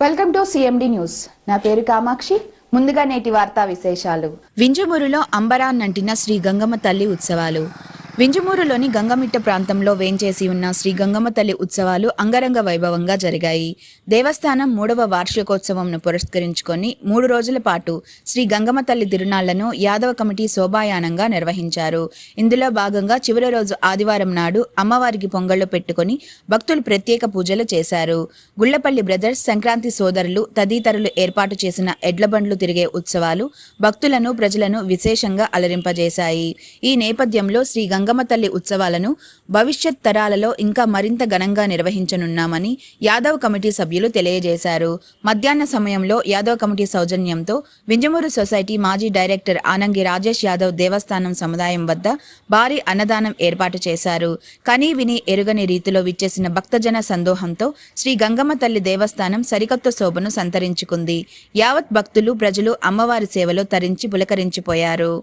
Welcome to CMD news. నా పేరు కామాక్షి. ముందుగా నేటి వార్తా విశేషాలు. వింజమూరులో అంబరాన్నంటిన శ్రీ గంగమ్మ తల్లి ఉత్సవాలు. వింజమూరులోని గంగమిట్ట ప్రాంతంలో వేంచేసి ఉన్న శ్రీ గంగమ్మ తల్లి ఉత్సవాలు అంగరంగ వైభవంగా జరిగాయి. దేవస్థానం మూడవ వార్షికోత్సవంను పురస్కరించుకొని మూడు రోజుల పాటు శ్రీ గంగమ్మ తల్లి తిరునాళ్ళను యాదవ కమిటీ శోభాయానంగా నిర్వహించారు. ఇందులో భాగంగా చివరి రోజు ఆదివారం నాడు అమ్మవారికి పొంగళ్ళు పెట్టుకొని భక్తులు ప్రత్యేక పూజలు చేశారు. గుళ్ళపల్లి బ్రదర్స్ సంక్రాంతి సోదరులు తదితరులు ఏర్పాటు చేసిన ఎడ్లబండ్లు తిరిగే ఉత్సవాలు భక్తులను ప్రజలను విశేషంగా అలరింపజేశాయి. ఈ నేపథ్యంలో శ్రీ గంగ తల్లి ఉత్సవాలను భవిష్యత్ తరాలలో ఇంకా మరింత ఘనంగా నిర్వహించనున్నామని యాదవ్ కమిటీ సభ్యులు తెలియజేశారు. మధ్యాహ్న సమయంలో యాదవ్ కమిటీ సౌజన్యంతో వింజమూరు సొసైటీ మాజీ డైరెక్టర్ ఆనంగి రాజేష్ యాదవ్ దేవస్థానం సముదాయం వద్ద భారీ అన్నదానం ఏర్పాటు చేశారు. కనీ విని ఎరుగని రీతిలో విచ్చేసిన భక్తజన సందోహంతో శ్రీ గంగమ్మ తల్లి దేవస్థానం సరికొత్త శోభను సంతరించుకుంది. యావత్ భక్తులు ప్రజలు అమ్మవారి సేవలో తరించి పులకరించిపోయారు.